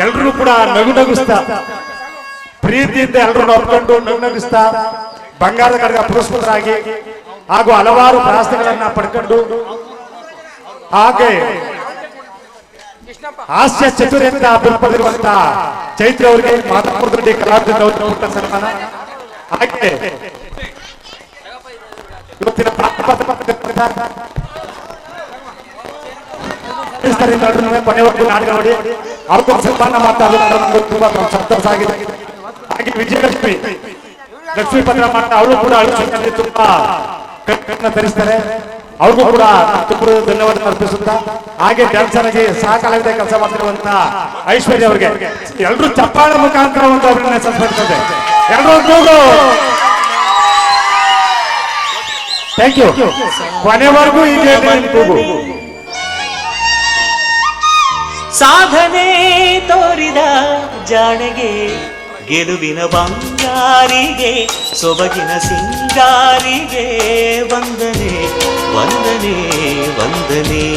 ಎಲ್ರೂ ಕೂಡ ನಗು ನಗಿಸ್ತಾ ಪ್ರೀತಿಯಿಂದ ಎಲ್ಲರೂ ಒಪ್ಕೊಂಡು ನಗು ನಗಿಸ್ತಾ ಬಂಗಾರದ ಕಡೆಗೆ ಪುರಸ್ಕೃತರಾಗಿ ಹಾಗೂ ಹಲವಾರು ಪ್ರಾಸ್ತಿಗಳನ್ನ ಪಡ್ಕೊಂಡು ಹಾಗೆ ಹಾಸ್ಯ ಚತುರ್ಯಂತ ಬಿಲ್ಪದಿರುವಂತ ಚೈತ್ರ ಅವರಿಗೆ ಮಾತಾಪುರ ರೆಡ್ಡಿ ಕಲಾವಿದರಿಂದ ಒಂದು ಪುಟ್ಟ ಸನ್ಮಾನ ಹಾಗೆ ಇವತ್ತಿನ ಕೊನೆವರೆಗೂ ನಾಟಕ ನೋಡಿ ಅವ್ರಿಗೂ ಸನ್ಮಾನ ಮಾಡ್ತಾ ಇರೋದು ನಮ್ಗೆ ತುಂಬಾ ಸಂತೋಷ ಆಗಿದೆ ಹಾಗೆ ವಿಜಯಲಕ್ಷ್ಮಿ ಲಕ್ಷ್ಮೀ ಪತ್ರ ಮಾಡ್ತಾ ಅವರು ಕೂಡ ಅಳಿಸಿನಲ್ಲಿ ತುಂಬಾ ಕಟ್ಟನ್ನ ಧರಿಸ್ತಾರೆ ಅವ್ರಿಗೂ ಕೂಡ ತುಂಬ ಧನ್ಯವಾದ ಅರ್ಪಿಸುತ್ತಾ ಹಾಗೆ ಡ್ಯಾನ್ಸರ್ ಆಗಿ ಸಹ ಕಲಾವಿದ ಕೆಲಸ ಮಾಡ್ತಿರುವಂತ ಐಶ್ವರ್ಯ ಅವರಿಗೆ ಎಲ್ಲರೂ ಚಪ್ಪಾಳ ಮುಖಾಂತರ ಒಂದು ಅವರನ್ನ ಸಲ್ಲಿಸ್ತದೆ ಎಲ್ಲರೂ ಥ್ಯಾಂಕ್ ಯು ಕೊನೆವರೆಗೂ ನಿಮ್ ಕೂಗು. ಸಾಧನೆ ತೋರಿದ ಜಾಣಗೆ ಗೆಲುವಿನ ಬಂಗಾರಿಗೆ ಸೊಬಗಿನ ಸಿಂಗಾರಿಗೆ ವಂದನೆ ವಂದನೆ ವಂದನೆ.